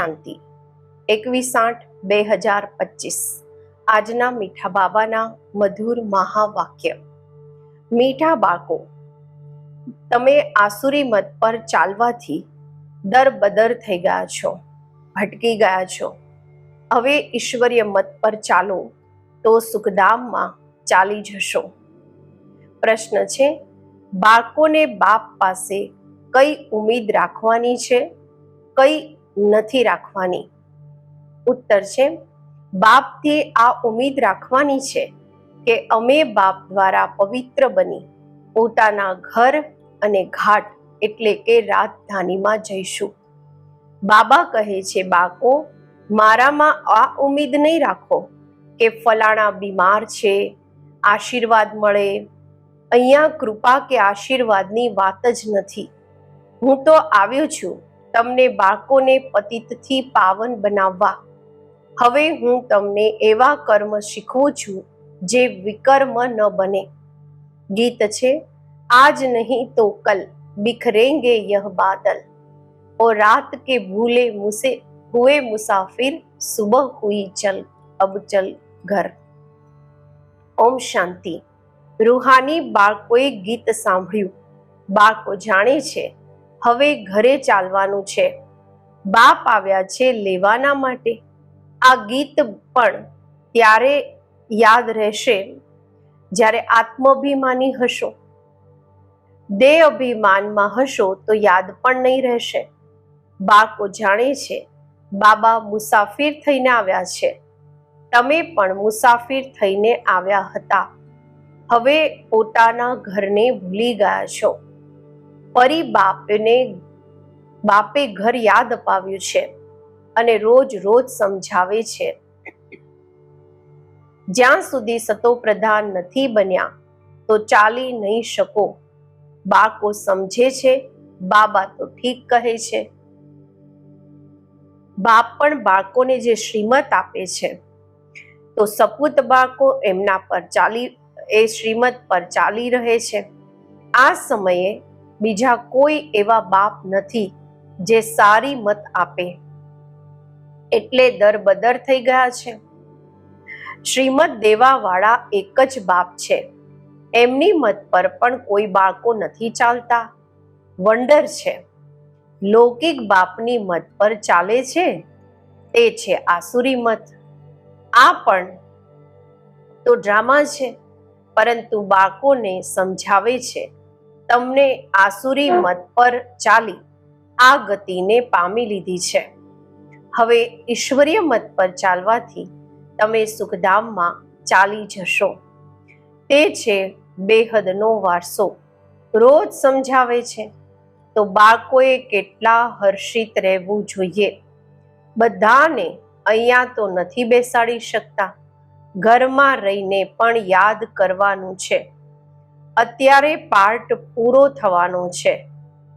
શાંતિ. એકવીસ આઠ બે હજાર પચીસ. આજના મીઠા બાબાના મધુર મહાવાક્ય. મીઠા બાળકો, તમે આસુરી મત પર ચાલવાથી દરબદર થઈ ગયા છો, ભટકી ગયા છો. હવે ઈશ્વરીય મત પર ચાલો તો સુખધામમાં ચાલી જશો. પ્રશ્ન છે, બાળકોને બાપ પાસે કઈ ઉમેદ રાખવાની છે? કઈ નથી રાખવાની. ઉત્તર છે, બાપથી આ ઉમેદ રાખવાની છે કે અમે બાપ દ્વારા પવિત્ર બની, પોતાના ઘર અને ઘાટ એટલે કે રાજધાનીમાં જઈશું. બાબા કહે છે બાકો મારામાં આ ઉમેદ નહીં રાખો કે ફલાણા બીમાર છે, આશીર્વાદ મળે. અહીંયા કૃપા કે આશીર્વાદની વાત જ નથી. હું તો આવ્યો છું તમને બાળકોને પતિતથી પાવન બનાવવા. હવે હું તમને એવા કર્મ શીખવું છું, જે વિકર્મ ન બને. ગીત છે, આજ નહીં તો કલ બિખરેંગે યહ બાદલ. ઓ રાત કે ભૂલે મુસે, હુએ મુસાફિર સુબહ હુઈ ચલ, અબ ચલ ઘર. ઓમ શાંતિ. રૂહાની બાળકોએ ગીત સાંભળ્યું. બાળકો જાણે છે હવે ઘરે ચાલવાનું છે. બાપ આવ્યા છે લેવાના માટે. આ ગીત પણ ત્યારે યાદ રહેશે જ્યારે આત્માભિમાની હશો. દેહ અભિમાનમાં હશો તો યાદ પણ નહીં રહેશે. બાળકો જાણે છે બાબા મુસાફિર થઈને આવ્યા છે. તમે પણ મુસાફિર થઈને આવ્યા હતા. હવે પોતાના ઘરને ભૂલી ગયા છો. ફરી બાપને બાપે ઘર યાદ અપાવ્યું છે અને રોજ રોજ સમજાવે છે. જ્યાં સુધી સતો પ્રધાન નથી બન્યા, તો ચાલી નહીં શકો. બાળકો સમજે છે, બાબા તો ઠીક કહે છે. બાપ પણ બાળકોને જે શ્રીમત આપે છે, તો સપૂત બાળકો એમના પર ચાલી, એ શ્રીમત પર ચાલી રહે છે. આ સમયે બીજા કોઈ એવા બાપ નથી જે સારી મત આપે. એટલે દરબદર થઈ ગયા છે. શ્રીમદ દેવાવાળા એક જ બાપ છે. એમની મત પર પણ કોઈ બાળકો નથી ચાલતા. વંડર છે. લૌકિક બાપની મત પર ચાલે છે. તે છે આસુરી મત. આ પણ તો ડ્રામા છે. પરંતુ બાળકોને સમજાવે છે. તમને આસુરી મત પર ચાલી આ ગતિને પામી લીધી છે. હવે ઈશ્વરીય મત પર ચાલવાથી તમે સુખધામમાં ચાલી જશો. તે છે બેહદનો વારસો. રોજ સમજાવે છે, તો બાળકોએ કેટલા હર્ષિત રહેવું જોઈએ. બધાને અહીંયા તો નથી બેસાડી શકતા. ઘરમાં રહીને પણ યાદ કરવાનું છે. અત્યારે પાર્ટ પૂરો થવાનો છે.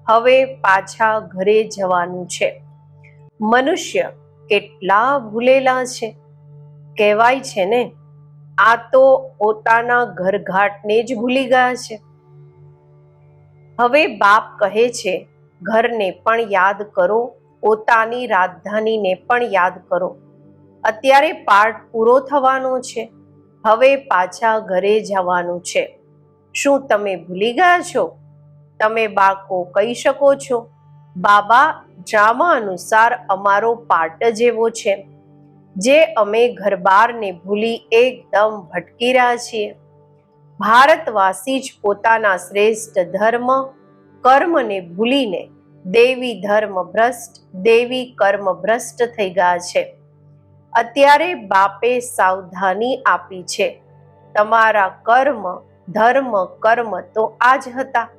હવે પાછા ઘરે જવાનું છે. મનુષ્ય કેટલા ભૂલેલા છે. કહેવાય છે ને, આ તો પોતાના ઘરઘાટને જ ભૂલી ગયા છે. હવે બાપ કહે છે, ઘરને પણ યાદ કરો, પોતાની રાજધાનીને પણ યાદ કરો. અત્યારે પાઠ પૂરો થવાનો છે. હવે પાછા ઘરે જવાનું છે. શું તમે ભૂલી ગયા છો? તમે બાળકો કહી શકો છો, બાબા ડ્રામા અનુસાર અમારો પાર્ટ જ એવો છે. જે અમે ઘરબારને ભૂલી એકદમ ભટકી રહ્યા છીએ. ભારતવાસી જ પોતાના શ્રેષ્ઠ ધર્મ, કર્મને ભૂલીને દેવી ધર્મ ભ્રષ્ટ, દેવી કર્મ ભ્રષ્ટ થઈ ગયા છે. અત્યારે બાપે સાવધાની આપી છે. તમારા કર્મ ધર્મ, કર્મ તો આ જ હતા.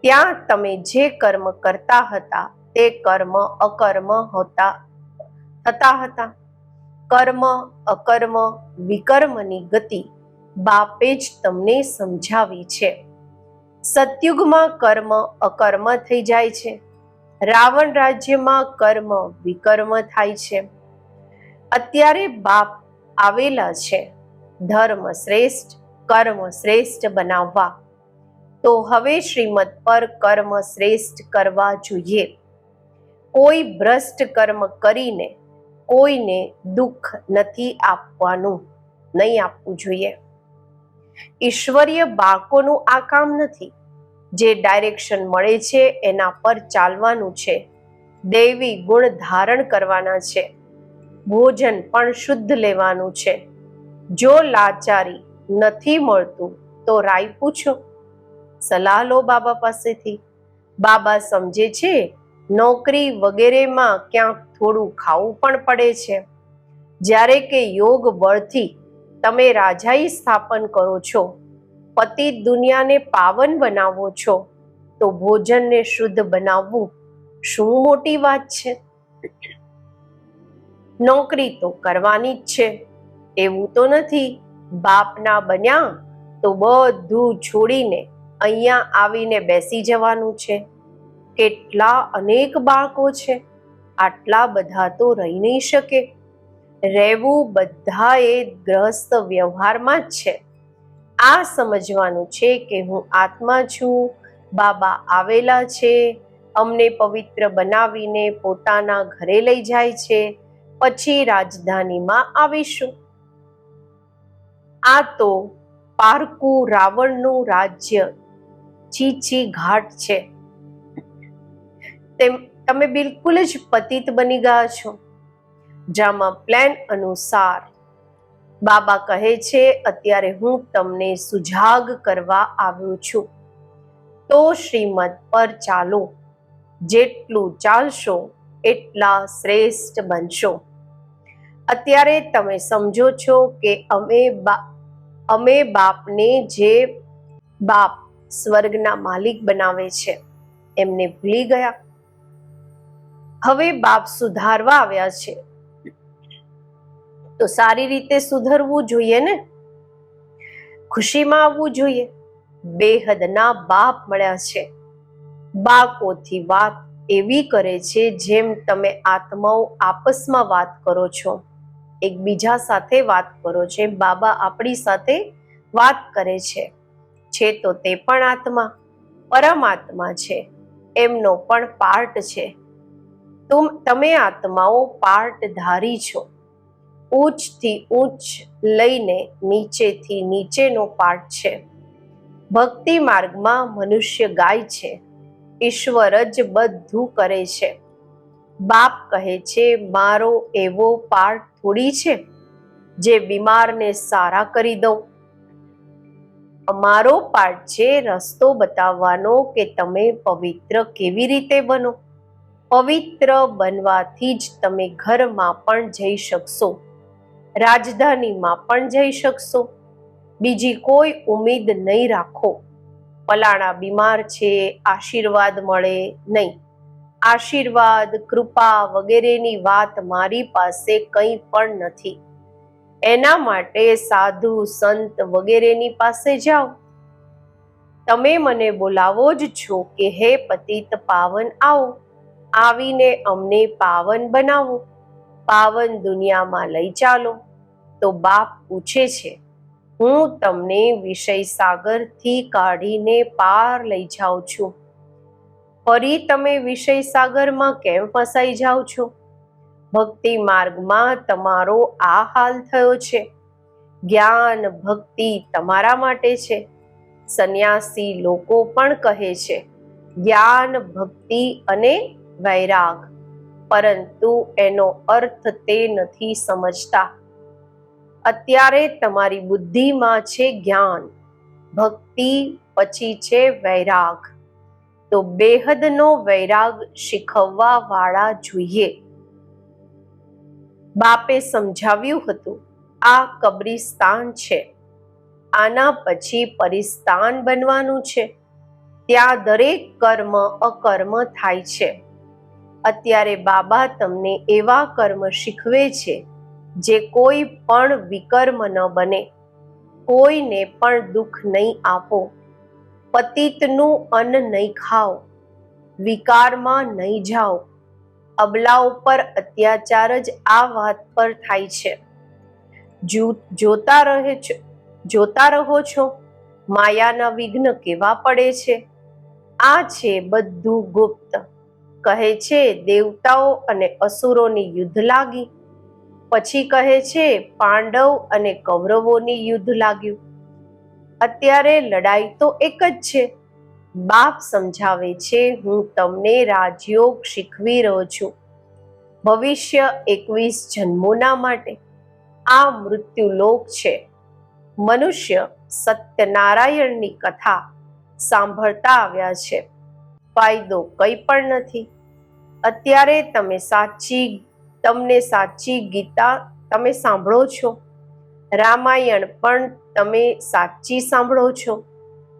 ત્યાં તમે જે કર્મ કરતા હતા, તે કર્મ અકર્મ હતા. થતા હતા. કર્મ, અકર્મ, વિકર્મની ગતિ બાપે જ તમને સમજાવી છે. સતયુગમાં કર્મ અકર્મ થઈ જાય છે. રાવણ રાજ્યમાં કર્મ વિકર્મ થાય છે. અત્યારે બાપ આવેલા છે. ધર્મ શ્રેષ્ઠ કર્મ શ્રેષ્ઠ બનાવવા. તો હવે શ્રીમદ પર કર્મ શ્રેષ્ઠ કરવા જોઈએ. કોઈ ભ્રષ્ટ કર્મ કરીને કોઈને દુઃખ નથી આપવાનું, નહીં આપવું જોઈએ. ઈશ્વરીય બાળકોનું આ કામ નથી. જે ડાયરેક્શન મળે છે એના પર ચાલવાનું છે. દૈવી ગુણ ધારણ કરવાના છે. ભોજન પણ શુદ્ધ લેવાનું છે. જો લાચારી નથી મળતું, તો રાય પૂછો. સલાહ લો બાબા પાસેથી. બાબા સમજે છે, નોકરી વગેરેમાં ક્યાંક થોડું ખાવું પણ પડે છે. જ્યારે કે યોગ બળથી તમે રાજાઈ સ્થાપન કરો છો, પતિ દુનિયાને પાવન બનાવો છો, તો ભોજનને શુદ્ધ બનાવવું શું મોટી વાત છે? નોકરી તો કરવાની જ છે, એવું તો નથી. બાપના બન્યા તો બધું છોડીને અહીંયા આવીને બેસી જવાનું છે. કેટલા અનેક બાળકો છે. આટલા બધા તો રહી નહીં શકે. રહેવું બધાએ ગ્રહસ્થ વ્યવહારમાં જ છે. આ સમજવાનું છે કે હું આત્મા છું, બાબા આવેલા છે, અમને પવિત્ર બનાવીને પોતાના ઘરે લઈ જાય છે, પછી રાજધાનીમાં આવીશું. આ તો પારકું રાવણનું રાજ્ય ચીચી ઘાટ છે. તેમ, તમે બિલકુલ જ પતિત બની ગયા છો. જામાં પ્લાન અનુસાર બાબા કહે છે, અત્યારે હું તમને સુજાગ કરવા આવ્યો છું. તો શ્રીમદ પર ચાલો. જેટલું ચાલશો, એટલા શ્રેષ્ઠ બનશો. અત્યારે તમે સમજો છો કે અમે અમે બાપને જે બાપ સ્વર્ગના માલિક બનાવે છે, એમને ભૂલી ગયા. હવે બાપ સુધારવા આવ્યા છે. તો સારી રીતે સુધરવું જોઈએ ને? ખુશીમાં આવવું જોઈએ. બેહદના બાપ મળ્યા છે. બાકોથી વાત એવી કરે છે, જેમ તમે આત્માઓ આપસમાં વાત કરો છો. એકબીજા સાથે વાત કરો છો બાબા આપણી સાથે વાત કરે છે. છે તો તે પણ આત્મા, પરમાત્મા છે, એમનો પણ પાર્ટ છે. તુમ તમે આત્માઓ પાર્ટ ધારી છો. ઉચ્ચથી ઉચ્ચ લઈને નીચેથી નીચેનો પાર્ટ છે. ભક્તિ માર્ગમાં મનુષ્ય ગાય છે. ઈશ્વર જ બધું કરે છે. બાપ કહે છે, મારો એવો પાર્ટ થોડી છે જે બીમારને સારા કરી દઉં. અમારો પાર્ટ છે રસ્તો બતાવવાનો કે તમે પવિત્ર કેવી રીતે બનો? પવિત્ર બનવાથી જ તમે ઘરમાં પણ જઈ શકશો. રાજધાનીમાં પણ જઈ શકશો. બીજી કોઈ ઉમેદ નહીં રાખો. પલાણા બીમાર છે, આશીર્વાદ મળે નહીં. આશીર્વાદ, કૃપા વગેરેની વાત મારી પાસે કંઈ પણ નથી. એના માટે સાધુ, સંત વગેરેની પાસે જાઓ. તમે મને બોલાવો જ છો કે હે પતિત પાવન, આવો. આવીને અમને પાવન બનાવો. પાવન દુનિયામાં લઈ ચાલો. તો બાપ પૂછે છે, હું તમને વિષય સાગરથી કાઢીને પાર લઈ જાઉં છું. ફરી તમે વિષય સાગરમાં કેમ ફસાઈ જાઓ છો? ભક્તિ માર્ગમાં તમારો આ હાલ થયો છે. જ્ઞાન ભક્તિ તમારા માટે છે. સંન્યાસી લોકો પણ કહે છે, જ્ઞાન, ભક્તિ અને વૈરાગ. પરંતુ એનો અર્થ તે નથી સમજતા. અત્યારે તમારી બુદ્ધિમાં છે જ્ઞાન, ભક્તિ, પછી છે વૈરાગ. તો બેહદનો વૈરાગ શીખવવા વાળા જોઈએ. બાપે સમજાવ્યું હતું, આ કબ્રિસ્તાન છે. આના પછી પરિસ્તાન બનવાનું છે. ત્યાં દરેક કર્મ અકર્મ થાય છે. અત્યારે બાબા તમને એવા કર્મ શીખવે છે, જે કોઈ પણ વિકર્મ ન બને. કોઈને પણ દુઃખ નહીં આપો. પતિતનું અન્ન નહીં ખાઓ, વિકારમાં નહીં જાઓ. અબલાઓ પર અત્યાચાર જ આ વાત પર થાય છે. જોતા રહે છો, જોતા રહો છો, માયાના વિઘ્ન કેવા પડે છે? આ છે બધું ગુપ્ત. કહે છે દેવતાઓ અને અસુરોની યુદ્ધ લાગી. પછી કહે છે પાંડવ અને કૌરવોની યુદ્ધ લાગ્યું. અત્યારે લડાઈ તો એક જ છે. બાપ સમજાવે છે, હું તમને રાજયોગ શીખવી રહ્યો છું. ભવિષ્ય એકવીસ જન્મોના માટે. આ મૃત્યુલોક છે. મનુષ્ય સત્યનારાયણની કથા સાંભળતા આવ્યા છે. ફાયદો કંઈ પણ નથી. અત્યારે તમે સાચી, તમને સાચી ગીતા તમે સાંભળો છો. રામાયણ પણ તમે સાચી સાંભળો છો?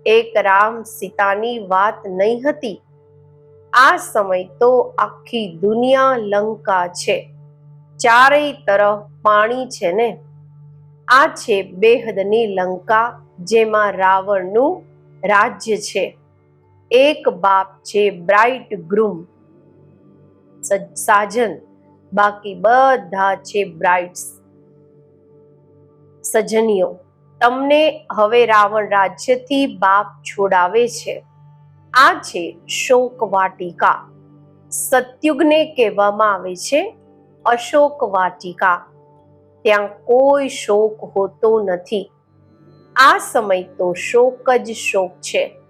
એક રામ સીતાની વાત નહીં હતી. આ સમય તો આખી દુનિયા લંકા છે. ચારેય તરફ પાણી છે ને? આ છે બેહદની લંકા, જેમાં રાવણનું રાજ્ય છે. એક બાપ છે બ્રાઇટ ગ્રુમ. સાજન. બાકી બધા છે બ્રાઇટ્સ. સજનીઓ. તમને હવે રાવણ રાજ્યથી બાપ છોડાવે છે. આ છે શોક વાટિકા સત્યુગને કહેવામાં આવે છે અશોક વાટિકા ત્યાં કોઈ શોક હોતો નથી. આ સમય તો શોક જ શોક છે,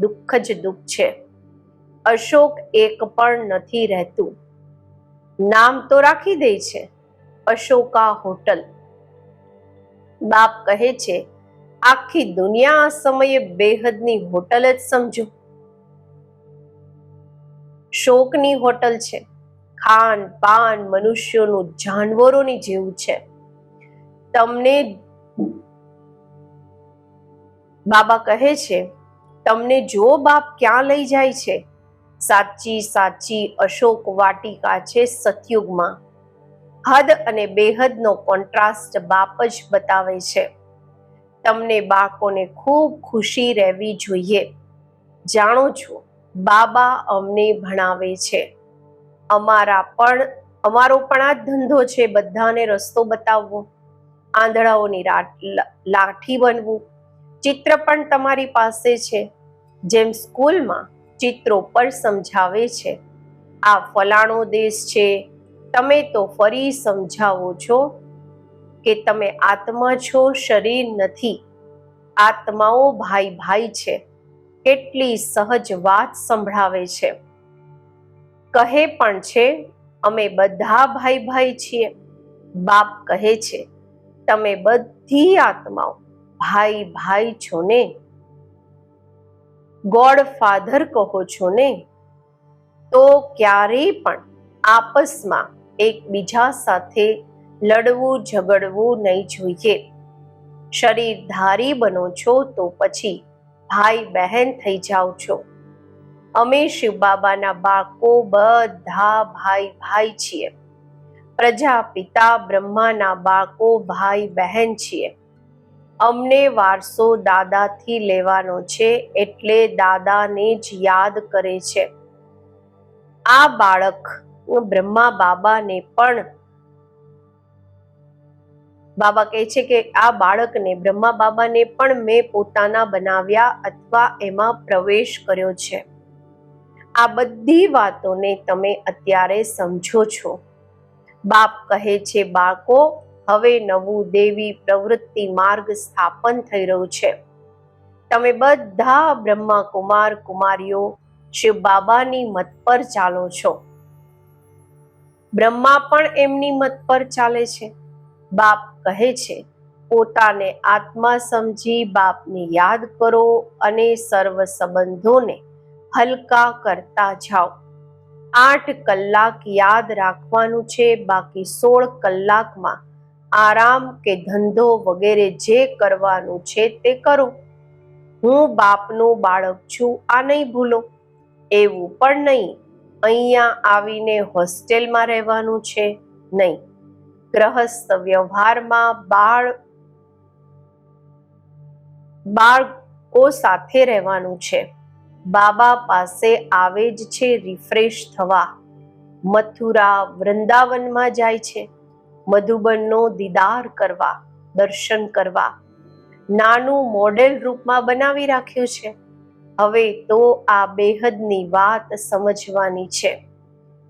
દુઃખ જ દુઃખ છે. અશોક એક પણ નથી રહેતું. નામ તો રાખી દે છે, અશોકા હોટલ. બાપ કહે છે, આખી દુનિયા આ સમયે બેહદની હોટલ જ સમજો. શોકની હોટલ છે. ખાન પાન મનુષ્યોનું જાનવરોની જેવું છે. તમને બાબા કહે છે, તમને જો બાપ ક્યાં લઈ જાય છે? સાચી સાચી અશોક વાટિકા છે સતયુગમાં. હદ અને બેહદનો કોન્ટ્રાસ્ટ બાપ જ બતાવે છે. તમને બાળકોને ખૂબ ખુશી રહેવી જોઈએ. જાણો છો, બાબા અમને ભણાવે છે. અમારા પણ, અમારો પણ આ ધંધો છે બધાને રસ્તો બતાવવો. આંધળાઓની લાઠી બનવું. ચિત્ર પણ તમારી પાસે છે, જેમ સ્કૂલમાં ચિત્રો પર સમજાવે છે. આ ફલાણો દેશ છે તમે તો ફરી સમજાવો છો કે તમે આત્મા છો, શરીર નથી. આત્માઓ ભાઈ ભાઈ છે. કેટલી સહજ વાત સંભળાવે છે. કહે પણ છે, અમે બધા ભાઈ ભાઈ છીએ. બાપ કહે છે, તમે બધી આત્માઓ ભાઈ ભાઈ છો ને? ગોડ ફાધર કહો છો ને? તો ક્યારેય પણ આપસમાં એકબીજા સાથે લડવું, ઝઘડવું નહીં જોઈએ. શરીરધારી બનો છો તો પછી ભાઈ બહેન થઈ જાઓ છો. અમે શિવ બાબાના બાળકો બધા ભાઈ ભાઈ છીએ. પ્રજાપિતા બ્રહ્માના બાળકો ભાઈ બહેન છીએ. અમને વારસો દાદાથી લેવાનો છે એટલે દાદાને જ યાદ કરે છે. આ બાળક બ્રહ્મા બાબાને પણ બાબા કહે છે કે આ બાળકને બ્રહ્મા બાબાને પણ મેં પોતાના બનાવ્યા અથવા એમાં પ્રવેશ કર્યો છે. આ બધી વાતોને તમે અત્યારે સમજો છો. બાપ કહે છે, બાળકો, હવે નવું દેવી પ્રવૃત્તિ માર્ગ સ્થાપન થઈ રહ્યું છે. તમે બધા બ્રહ્મા કુમાર, કુમારીઓ, શિવ બાબાની મત પર ચાલો છો. બ્રહ્મા પણ એમની મત પર ચાલે છે. બાપ કહે છે, પોતાને આત્મા સમજી બાપને યાદ કરો અને સર્વ સંબંધોને હલકા કરતા જાઓ. આઠ કલાક યાદ રાખવાનું છે, બાકી સોળ કલાકમાં આરામ કે ધંધો વગેરે જે કરવાનું છે તે કરો. હું બાપનું બાળક છું, આ નહીં ભૂલો. એવું પણ નહીં. અહીંયા આવીને હોસ્ટેલમાં રહેવાનું છે? નહીં. ગ્રહસ્થ વ્યવહારમાં બાળ, બાળકો સાથે રહેવાનું છે. બાબા પાસે આવે જ છે, રિફ્રેશ થવા. મથુરા વૃંદાવનમાં જાય છે. મધુબનનો દીદાર કરવા, દર્શન કરવા. નાનું મોડેલ રૂપમાં બનાવી રાખ્યું છે. હવે તો આ બેહદની વાત સમજવાની છે.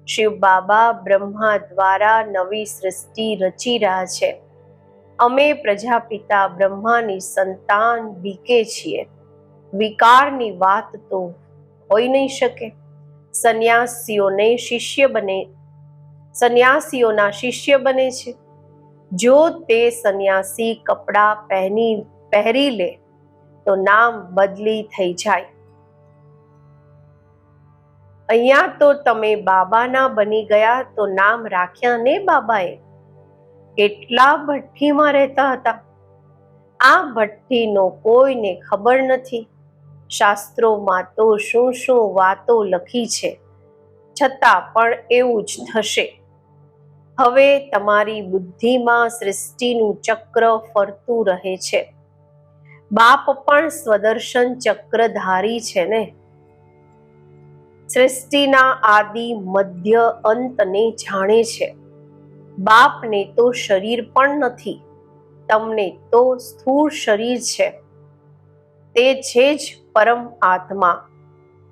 શિવ બાબા બ્રહ્મા દ્વારા નવી સૃષ્ટિ રચી રહ્યા છે. અમે પ્રજાપિતા બ્રહ્માની સંતાન બીકે છીએ. વિકારની વાત તો હોઈ નહીં શકે. સંન્યાસીઓને શિષ્ય બને, સંન્યાસીઓના શિષ્ય બને છે. જો તે સંન્યાસી કપડાં પહેરી પહેરી લે, તો નામ બદલી થઈ જાય. અહીંયા તો તમે બાબાના બની ગયા તો નામ રાખ્યા ને બાબાએ? કેટલા ભઠ્ઠીમાં રહેતા હતા? આ ભઠ્ઠીનો કોઈને ખબર નથી. શાસ્ત્રોમાં તો શું શું વાતો લખી છે. છતાં પણ એવું જ થશે. હવે તમારી બુદ્ધિમાં સૃષ્ટિનું ચક્ર ફરતું રહે છે. બાપ પણ સ્વદર્શન ચક્રધારી છે ને? સૃષ્ટિના આદિ મધ્ય અંતને જાણે છે. બાપને તો શરીર પણ નથી, તમને તો સ્થૂળ શરીર છે. તે છે જ પરમ આત્મા.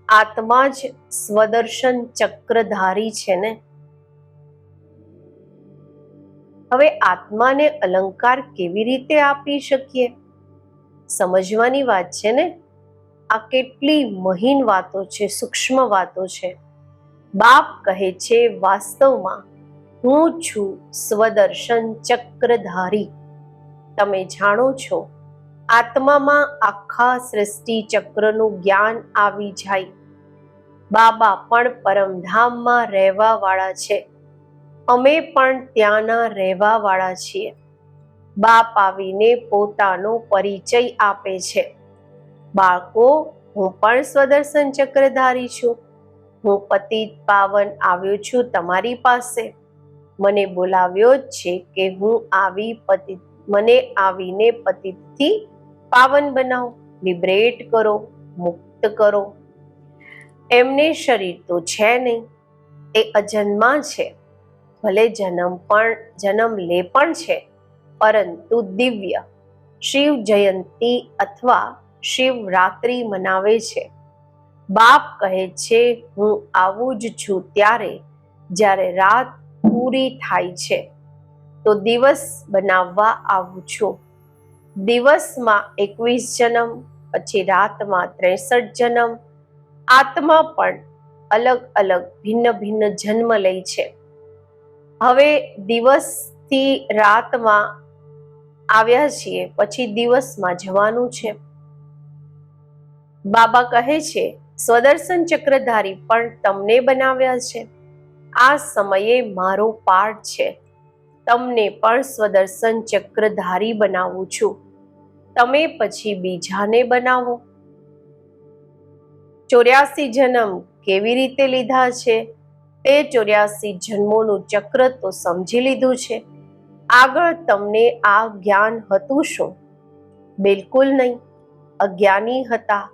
આત્મા જ સ્વદર્શન ચક્રધારી છે ને? હવે આત્માને અલંકાર કેવી રીતે આપી શકીએ? સમજવાની વાત છે ને? આ કેટલી મહીન વાતો છે, સૂક્ષ્મ વાતો છે. બાપ કહે છે, વાસ્તવમાં હું છું સ્વદર્શન ચક્રધારી. તમે જાણો છો, આત્મામાં આખા સૃષ્ટિ ચક્રનું જ્ઞાન આવી જાય. બાબા પણ પરમધામમાં રહેવા વાળા છે. અમે પણ ત્યાંના રહેવા વાળા છીએ. બાપ આવીને પોતાનો પરિચય આપે છે. બાળકો, હું પણ સ્વદર્શન ચક્રધારી છું. હું પતિત પાવન આવ્યો છું તમારી પાસે. મને બોલાવ્યો જ છે કે હું આવી પતિત મને આવીને પતિતથી પાવન બનાવો. લિબરેટ કરો, મુક્ત કરો. એમને શરીર તો છે નહીં એ અજન્મા છે. ભલે જન્મ પણ, જન્મ લે પણ છે, પરંતુ દિવ્ય, શિવ જયંતી અથવા શિવરાત્રિ મનાવે છે. બાપ કહે છે, હું આવું જ છું ત્યારે જ્યારે રાત પૂરી થાય છે. તો દિવસ બનાવવા આવું છું. દિવસમાં એકવીસ જન્મ, પછી રાતમાં ત્રેસઠ જન્મ. આત્મા પણ અલગ અલગ ભિન્ન ભિન્ન જન્મ લે છે. હવે દિવસથી રાતમાં આવ્યા છીએ, પછી દિવસમાં જવાનું છે. બાબા કહે છે, સ્વદર્શન ચક્રધારી પણ તમને બનાવ્યા છે. આ સમયે મારો પાઠ છે. તમને પણ સ્વદર્શન ચક્રધારી બનાવું છું. તમે પછી બીજાને બનાવો. ચોર્યાસી જન્મ કેવી રીતે લીધા છે? તે ચોર્યાસી જન્મોનું ચક્ર તો સમજી લીધું છે. આગળ તમને આ જ્ઞાન હતું શું? બિલકુલ નહીં. અજ્ઞાની હતા.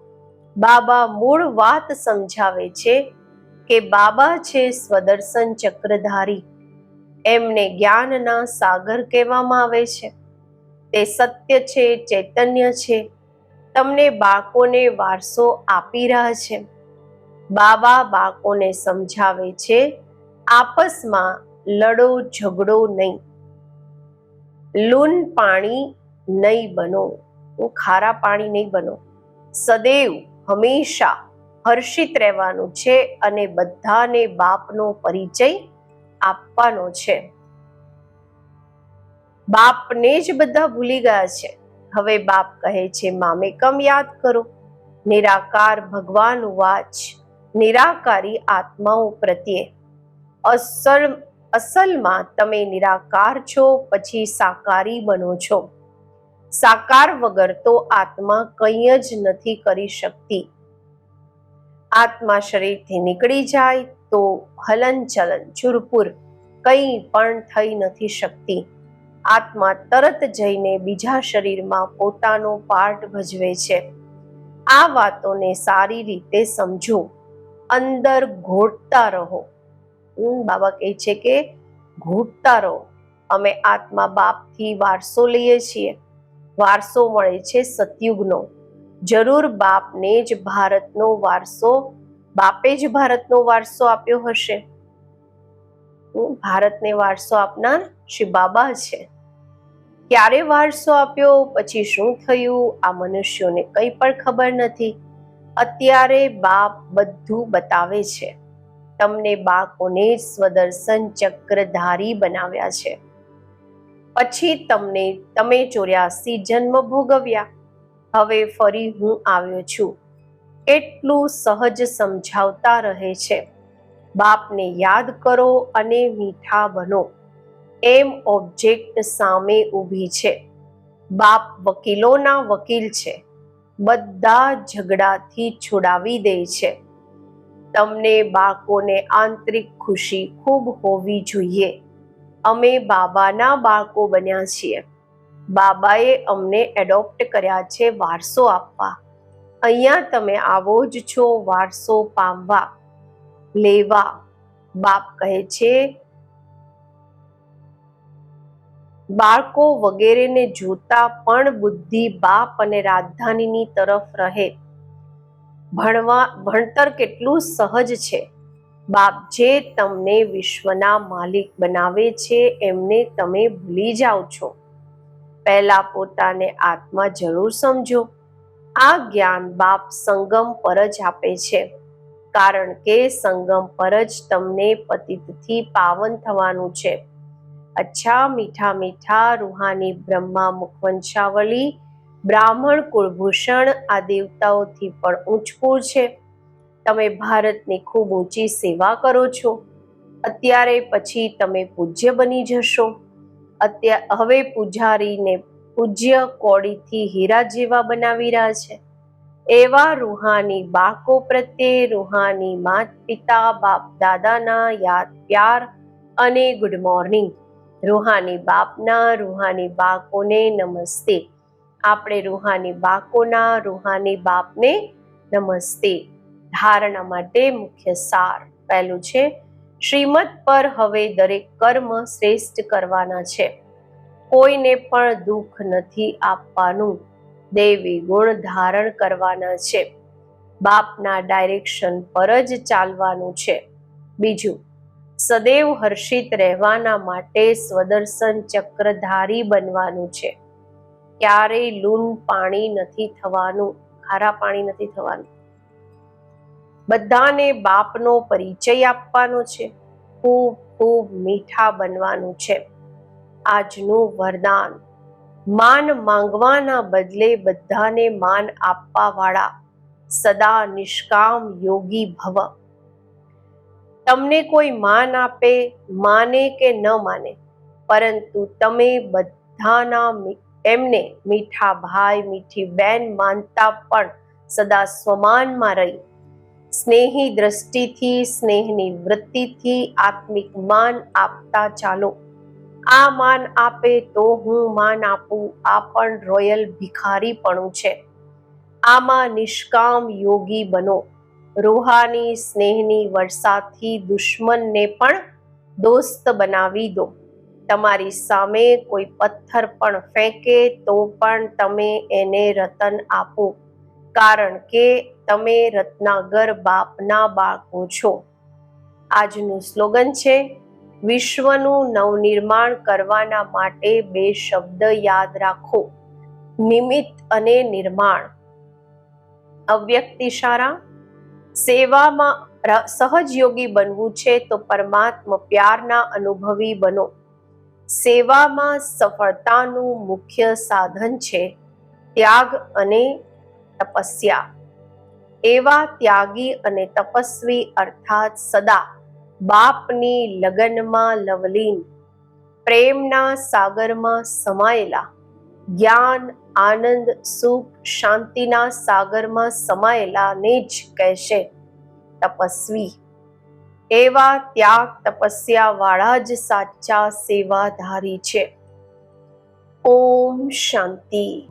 બાબા મૂળ વાત સમજાવે છે કે બાબા છે સ્વદર્શન ચક્રધારી. એમને જ્ઞાનના સાગર કહેવામાં આવે છે. તે સત્ય છે, ચૈતન્ય છે. તમને બાળકોને વારસો આપી રહ્યા છે. બાબા બાળકોને સમજાવે છે, આપસમાં લડો, ઝઘડો નહીં. લૂન પાણી નહીં બનો. ખારા પાણી નહીં બનો. સદૈવ હંમેશા હર્ષિત રહેવાનું છે અને બધાને બાપનો પરિચય આપવાનો છે. બાપને જ બધા ભૂલી ગયા છે. હવે બાપ કહે છે, મામે, કમ યાદ કરો. નિરાકાર ભગવાન વાચ. નિરાકારી આત્માઓ પ્રત્યે. અસલ, અસલમાં તમે નિરાકાર છો, પછી સાકારી બનો છો. સાકાર વગર તો આત્મા કંઈ જ નથી કરી શકતી. આત્મા શરીરથી નીકળી જાય તો હલનચલન ચુરપુર કંઈ પણ થઈ નથી શકતી. આત્મા તરત જઈને બીજા શરીરમાં પોતાનો પાર્ટ ભજવે છે. આ વાતોને સારી રીતે સમજો. અંદર ઘોટતા રહો. બાબા કહે છે કે, ઘૂંટતા રહો. અમે આત્મા બાપથી વારસો લઈએ છીએ. વારસો મળે છે સતયુગનો. જરૂર બાપને જ ભારતનો વારસો, બાપે જ ભારતનો વારસો આપ્યો હશે. ભારતને વારસો આપનાર શ્રી બાબા છે. ક્યારે વારસો આપ્યો, પછી શું થયું, આ મનુષ્યોને કંઈ પણ ખબર નથી. અત્યારે બાપ બધું બતાવે છે. તમને બાળકોને સ્વદર્શન ચક્રધારી બનાવ્યા છે. પછી તમને, તમે ચોર્યાસી જન્મ ભોગવ્યા. હવે ફરી હું આવ્યો છું. એટલું સહજ સમજાવતા રહે છે. બાપને યાદ કરો અને મીઠા બનો. એમ ઓબ્જેક્ટ સામે ઊભી છે. બાપ વકીલોના વકીલ છે. બધા ઝઘડાથી છોડાવી દે છે. તમને બાળકોને આંતરિક ખુશી ખૂબ હોવી જોઈએ. અમે બાબાના બાળકો બન્યા છીએ. બાબાએ અમને એડોપ્ટ કર્યા છે વારસો આપવા. અહીંયા તમે આવો જ છો વારસો પામવા. લેવા. બાપ કહે છે, બાળકો વગેરેને જોતા પણ બુદ્ધિ બાપ અને રાજધાનીની તરફ રહે. ભણવા, ભણતર કેટલું સહજ છે. બાપ જે તમને વિશ્વના માલિક બનાવે છે, એમને તમે ભૂલી જાઓ છો. પહેલા પોતાને આત્મા જરૂર સમજો. આ જ્ઞાન બાપ સંગમ પર જ આપે છે. કારણ કે સંગમ પર જ તમને પતિતથી પાવન થવાનું છે. અચ્છા મીઠા મીઠા રૂહાની બ્રહ્મા મુખવંશાવલી, બ્રાહ્મણ કુળભૂષણ આ દેવતાઓથી પણ ઊંચકું છે. તમે ભારતની ખૂબ ઊંચી સેવા કરો છો. અત્યારે પછી તમે પૂજ્ય બની જશો. અત્યારે હવે પૂજારીને પૂજ્ય કોડીથી હીરા જેવા બનાવી રહ્યા છે. એવા રૂહાની બાળકો પ્રત્યે રૂહાની માત પિતા બાપ દાદાના યાદ, પ્યાર અને ગુડ મોર્નિંગ રૂહાની બાપના રૂહાની બાળકોને નમસ્તે. આપણે રૂહાની બાળકોના રૂહાની બાપને નમસ્તે. ધારણા માટે મુખ્ય સાર. પહેલું છે શ્રીમત પર હવે દરેક કર્મ શ્રેષ્ઠ કરવાના છે. કોઈને પણ દુઃખ નથી આપવાનું. દેવી ગુણ ધારણ કરવાના છે. બાપના ડાયરેક્શન પર જ ચાલવાનું છે. બીજું, સદૈવ હર્ષિત રહેવાના માટે સ્વદર્શન ચક્રધારી બનવાનું છે. ક્યારેય લૂન પાણી નથી થવાનું, ખારા પાણી નથી થવાનું. બધાને બાપનો પરિચય આપવાનો છે. ખૂબ ખૂબ મીઠા બનવાનું છે. આજનું વરદાન. માન માંગવાના બદલે બધાને માન આપવા વાળા સદા નિષ્કામ યોગી ભવ. તમને કોઈ માન આપે, માને કે ન માને, પરંતુ તમે બધાના એમને મીઠા ભાઈ, મીઠી બેન માનતા પણ સદા સ્વમાનમાં રહી. સ્નેહી દ્રષ્ટિથી, સ્નેહની વૃત્તિથી આત્મિક માન આપતા ચાલો. આ માન આપે તો હું માન આપું, આ પણ રોયલ ભિખારીપણું છે. આમાં નિષ્કામ યોગી બનો. રૂહાની, સ્નેહની વર્ષાથી દુશ્મનને પણ દોસ્ત બનાવી દો. તમારી સામે કોઈ પથ્થર પણ ફેંકે તો પણ તમે એને રતન આપો. કારણ કે તમે રત્નાગર બાપના બાળકો છો. આજનું સ્લોગન છે, વિશ્વનું નવનિર્માણ કરવાના માટે બે શબ્દ યાદ રાખો. નિમિત્ત અને નિર્માણ. અવ્યક્ત ઇશારા સેવામાં સહજયોગી બનવું છે તો પરમાત્મા પ્યારના અનુભવી બનો. સેવામાં સફળતાનું મુખ્ય સાધન છે ત્યાગ અને તપસ્યા. એવા ત્યાગી અને તપસ્વી અર્થાત સદા બાપની લગનમાં લવલીન, પ્રેમના સાગરમાં સમાયેલા, જ્ઞાન, આનંદ, સુખ, શાંતિના સાગરમાં સમાયેલાને જ કહેશે તપસ્વી. એવા ત્યાગ તપસ્યા વાળા જ સાચા સેવાધારી છે. ઓમ શાંતિ.